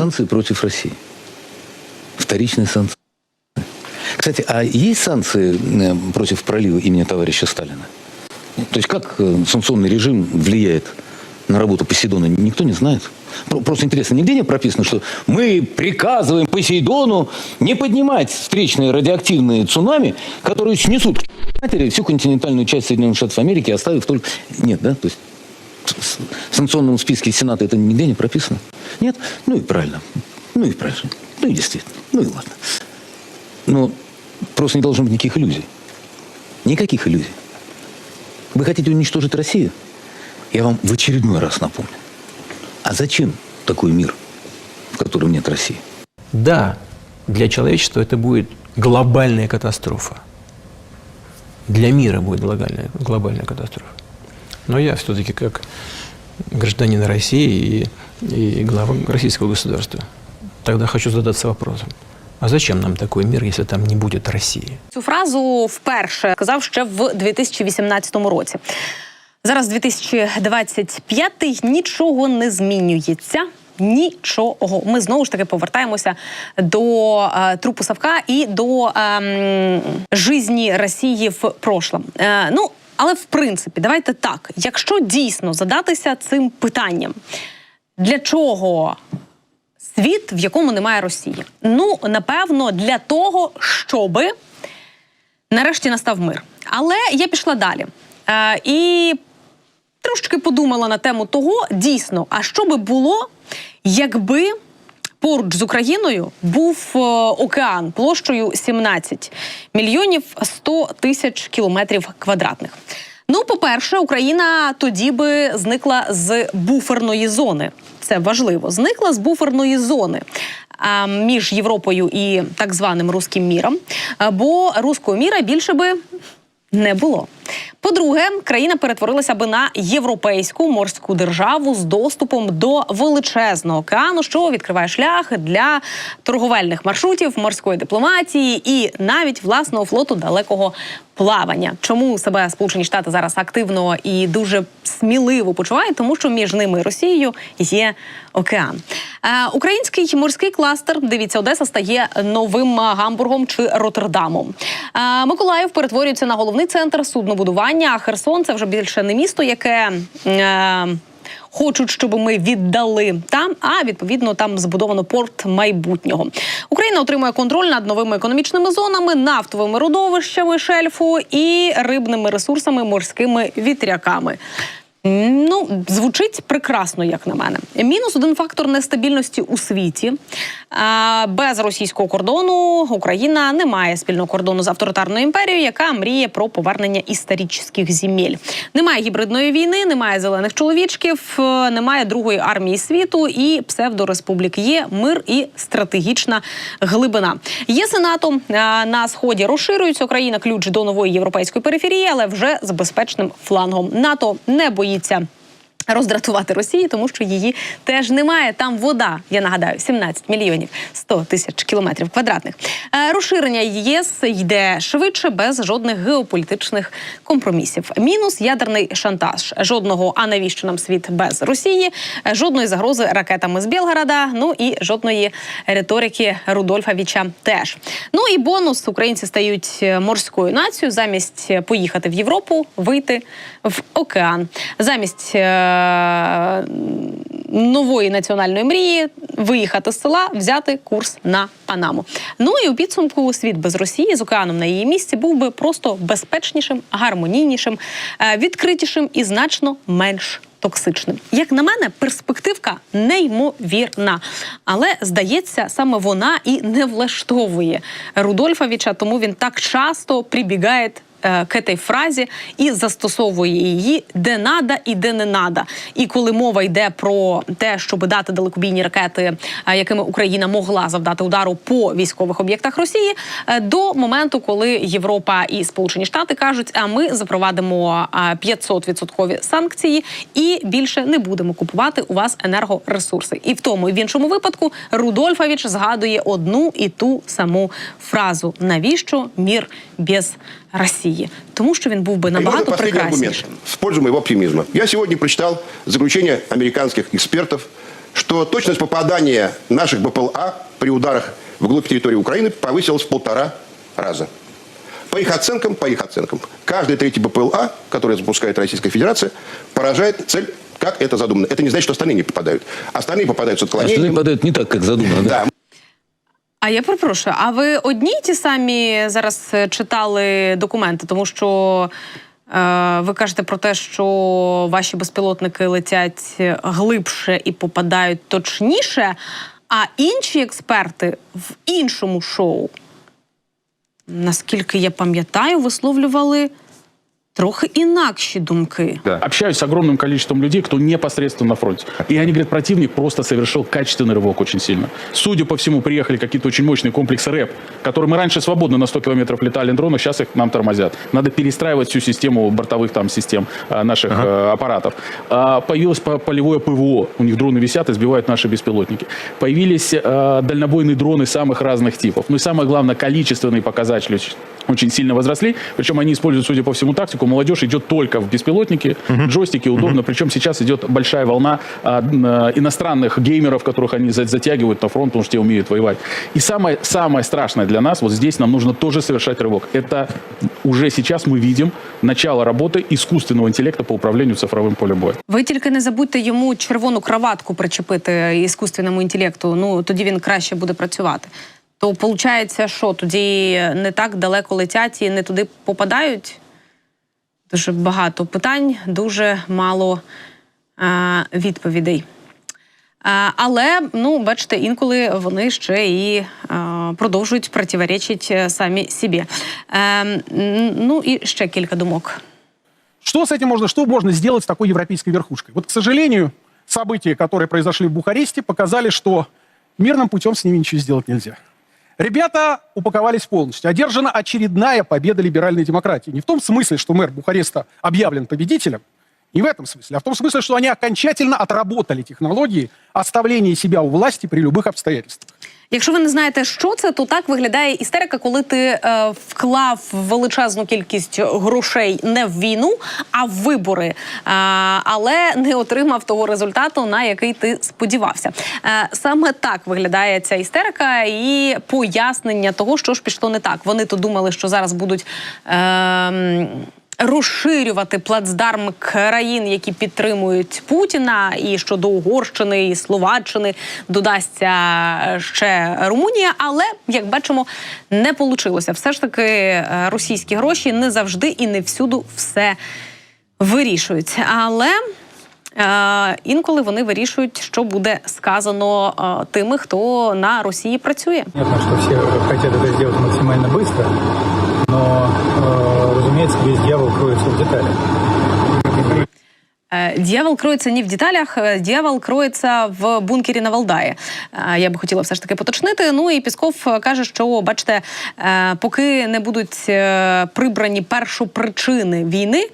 санкции против России. Вторичные санкции. Кстати, а есть санкции э, против пролива имени товарища Сталина? То есть как э, санкционный режим влияет на работу Посейдона, никто не знает. Про- Просто интересно, нигде не прописано, что мы приказываем Посейдону не поднимать встречные радиоактивные цунами, которые снесут к матери всю континентальную часть Соединенных Штатов Америки, оставив только... Нет, да? То есть в санкционном списке Сената это нигде не прописано? Нет? Ну и правильно. Ну и правильно. Ну и действительно. Ну и ладно. Но просто не должно быть никаких иллюзий. Никаких иллюзий. Вы хотите уничтожить Россию? Я вам в очередной раз напомню. А зачем такой мир, в котором нет России? Да, для человечества это будет глобальная катастрофа. Для мира будет глобальная, глобальная катастрофа. Но я все-таки как гражданин России и, и глава российского государства тогда хочу задаться вопросом, а зачем нам такой мир, если там не будет России? Цю фразу вперше казав ще в 2018 році. Зараз 2025 нічого не змінюється. Нічого. Ми знову ж таки повертаємося до е, трупу Савка і до ем, жизні Росії в прошлом. Е, ну, але в принципі, давайте так. Якщо дійсно задатися цим питанням, для чого світ, в якому немає Росії? Ну, напевно, для того, щоби нарешті настав мир. Але я пішла далі. Е, і трошки подумала на тему того, дійсно, а що би було, якби поруч з Україною був е, океан площею 17 мільйонів 100 тисяч кілометрів квадратних. Ну, по-перше, Україна тоді би зникла з буферної зони. Це важливо. Зникла з буферної зони між Європою і так званим руським міром. Бо руського міра більше би не було. По-друге, країна перетворилася би на європейську морську державу з доступом до величезного океану, що відкриває шлях для торговельних маршрутів, морської дипломатії і навіть власного флоту далекого плавання. Чому себе Сполучені Штати зараз активно і дуже сміливо почувають? Тому що між ними і Росією є океан. Е, український морський кластер, дивіться, Одеса стає новим Гамбургом чи Роттердамом. Е, Миколаїв перетворюється на головний центр суднобудування. А Херсон це вже більше не місто, яке. Е, Хочуть, щоб ми віддали там, а відповідно там збудовано порт майбутнього. Україна отримує контроль над новими економічними зонами, нафтовими родовищами шельфу і рибними ресурсами, морськими вітряками. Ну, звучить прекрасно, як на мене. Мінус один фактор нестабільності у світі. Без російського кордону Україна не має спільного кордону з авторитарною імперією, яка мріє про повернення історичних земель. Немає гібридної війни, немає зелених чоловічків, е, немає другої армії світу і псевдореспублік. Є мир і стратегічна глибина. ЄС і НАТО е, на сході розширюються. Україна ключ до нової європейської периферії, але вже з безпечним флангом. НАТО не боїться боїться. Роздратувати Росії, тому що її теж немає. Там вода, я нагадаю, 17 мільйонів 100 тисяч кілометрів квадратних. Е, розширення ЄС йде швидше, без жодних геополітичних компромісів. Мінус ядерний шантаж. Жодного, а навіщо нам світ без Росії, Е, жодної загрози ракетами з Білгорода. Ну і жодної риторики Рудольфовича теж. Ну і бонус українці стають е, морською нацією. Замість поїхати в Європу, вийти в океан. Замість нової національної мрії виїхати з села, взяти курс на Панаму. Ну і у підсумку світ без Росії з океаном на її місці був би просто безпечнішим, гармонійнішим, е, відкритішим і значно менш. Токсичним, як на мене, перспективка неймовірна, але здається, саме вона і не влаштовує Рудольфовича, тому він так часто прибігає е, к этой фразі і застосовує її де надо і де не надо. І коли мова йде про те, щоб дати далекобійні ракети, е, якими Україна могла завдати удару по військових об'єктах Росії, е, до моменту, коли Європа і Сполучені Штати кажуть, а ми запровадимо 500% санкції і більше не будемо купувати у вас енергоресурси. І в тому і в іншому випадку Рудольфович згадує одну і ту саму фразу: навіщо мір без Росії? Тому що він був би И можно набагато последний аргумент прекраснішим. в пользу моего оптимизма. Я сегодня прочитал заключение американских экспертов что точность попадания наших БПЛА при ударах вглубь территории Украины повысилась в полтора раза. По их оценкам, по их оценкам, каждый третий БПЛА, который запускает Российская Федерация, поражает цель, как это задумано. Это не значит, что остальные не попадают. Остальные попадают с А что отклонением. попадают не так, как задумано. Да? А я перепрошую, а ви одні й ті самі зараз е, читали документи, тому що е, ви кажете про те, що ваші безпілотники летять глибше і попадають точніше, а інші експерти в іншому шоу, наскільки я пам'ятаю, висловлювали трохи інакші думки. Общаюсь с огромным количеством людей, кто непосредственно на фронте. И они говорят, противник просто совершил качественный рывок очень сильно. Судя по всему, приехали какие-то очень мощные комплексы РЭП, которые мы раньше свободно на 100 километров летали на дронах, сейчас их нам тормозят. Надо перестраивать всю систему бортовых там систем а, наших э, аппаратов. А, появилось по- полевое ПВО. У них дроны висят и сбивают наши беспилотники. Появились дальнобойные дроны самых разных типов. Ну и самое главное, количественные показатели очень- очень сильно возросли. Причем они используют, судя по всему, тактику. Молодежь идет только в беспилотники, джойстики удобно. Причем сейчас идет большая волна а, м, а, иностранных геймеров, которых они за- затягивают на фронт, потому что те умеют воевать. И самое, самое страшное для нас, вот здесь нам нужно тоже совершать рывок. Это уже сейчас мы видим начало работы искусственного интеллекта по управлению цифровым полем боя. Ви тільки не забудьте йому червону краватку причепити іскусственному інтелекту. Ну тоді він краще буде працювати. То виходить, що тоді не так далеко летять і не туди попадають. Дуже багато питань, дуже мало е, відповідей. Е, але ну, бачите, інколи вони ще і е, продовжують противоречити самі собі. Е, м, ну і ще кілька думок. Что с этим можно, что можно сделать с такой европейской верхушкой? Вот, к сожалению, события, которые произошли в Бухаресте, показали, что мирным путем с ними ничего сделать нельзя. Ребята упаковались полностью. Одержана очередная победа либеральной демократии. Не в том смысле, что мэр Бухареста объявлен победителем, не в этом смысле, а в том смысле, что они окончательно отработали технологии оставления себя у власти при любых обстоятельствах. Якщо ви не знаєте, що це, то так виглядає істерика, коли ти е, вклав величезну кількість грошей не в війну, а в вибори, е, але не отримав того результату, на який ти сподівався. Е, саме так виглядає ця істерика і пояснення того, що ж пішло не так. Вони то думали, що зараз будуть. Е, розширювати плацдарм країн, які підтримують Путіна, і щодо Угорщини і Словаччини додасться ще Румунія. Але як бачимо, не вийшло. Все ж таки, е, російські гроші не завжди і не всюду все вирішують. Але е, інколи вони вирішують, що буде сказано е, тими, хто на Росії працює. Понятно, что все хотят это сделать максимально быстро, но, э, разумеется, весь дьявол кроется в деталях. Е, Дьявол кроється не в деталях, е, дьявол кроється в бункері на Валдаї. Я би хотіла все ж таки поточнити. Ну і Пісков е, каже, що бачите, е, поки не будуть е, прибрані першопричини війни,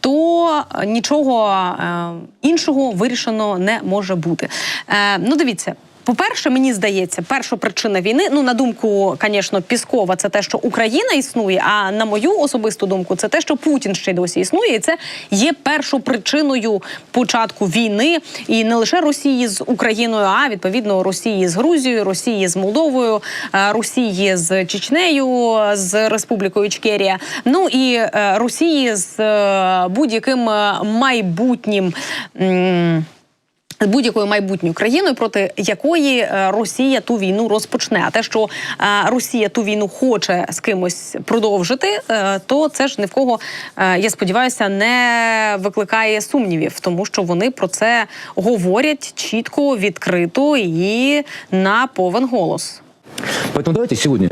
то нічого іншого вирішено не може бути. Ну, дивіться. По-перше, мені здається, перша причина війни, ну на думку, звісно, Піскова, це те, що Україна існує. А на мою особисту думку, це те, що Путін ще досі існує, і це є першопричиною початку війни, і не лише Росії з Україною, а відповідно Росії з Грузією, Росії з Молдовою, е, Росії з Чечнею, з Республікою Ічкерія. Ну і е, Росії з е, будь-яким майбутнім. З будь-якою майбутньою країною, проти якої е, Росія ту війну розпочне. А те, що е, Росія ту війну хоче з кимось продовжити, е, то це ж ні в кого, я сподіваюся, не викликає сумнівів, тому що вони про це говорять чітко, відкрито і на повен голос. Поэтому давайте сегодня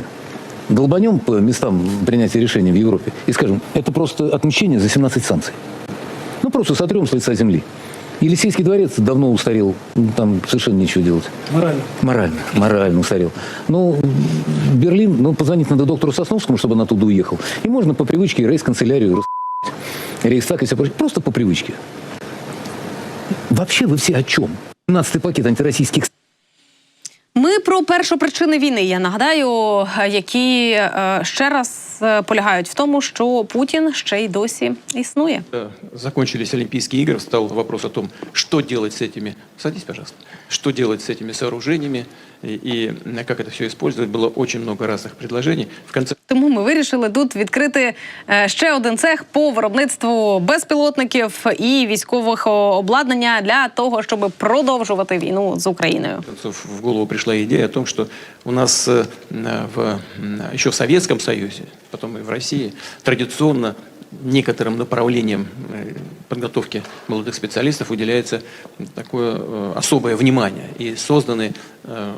долбанем по местам принятия решений в Европе и скажем, это просто отмщение за 17 санкций. Ну, просто сотрем с лица земли. Елисейский дворец давно устарел, ну, там совершенно нечего делать. Морально. Морально, морально устарел. Ну, Берлин, ну, позвонить надо доктору Сосновскому, чтобы он оттуда уехал. И можно по привычке рейс-канцелярию, рас- рейхстаг и все прочее. Просто по привычке. Вообще вы все о чем? 17-й пакет антироссийских Ми про першопричини війни. Я нагадаю, які е, ще раз е, полягають в тому, що Путін ще й досі існує. Когда закончились Олимпийские игры, встал вопрос о том, что делать с этими, садись, пожалуйста, что делать с этими сооружениями и, и как это все использовать. Было очень много разных предложений. В конце Тому ми вирішили тут відкрити е, ще один цех по виробництву безпілотників і військового обладнання для того, щоб продовжувати війну з Україною. концов в голову пришла идея о том, что у нас э, в, м, еще в Советском Союзе, Потом и в России, традиционно некоторым направлениям э, подготовки молодых специалистов уделяется такое э, особое внимание. И созданы э,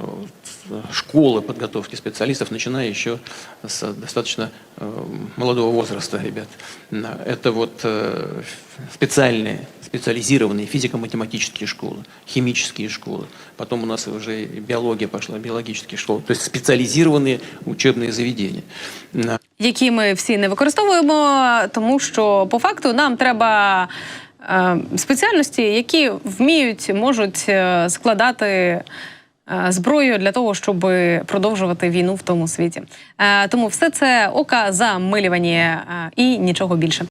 школы подготовки специалистов, начиная еще с достаточно э, молодого возраста, ребят. На- Это вот э, специальные, специализированные физико-математические школы, химические школы. Потом у нас уже и биология пошла, биологические школы. То есть специализированные учебные заведения. На- які ми всі не використовуємо, тому що по факту нам треба е, спеціальності, які вміють, можуть е, складати е, зброю для того, щоб продовжувати війну в тому світі. Е, тому все це ока замилювані е, і нічого більше.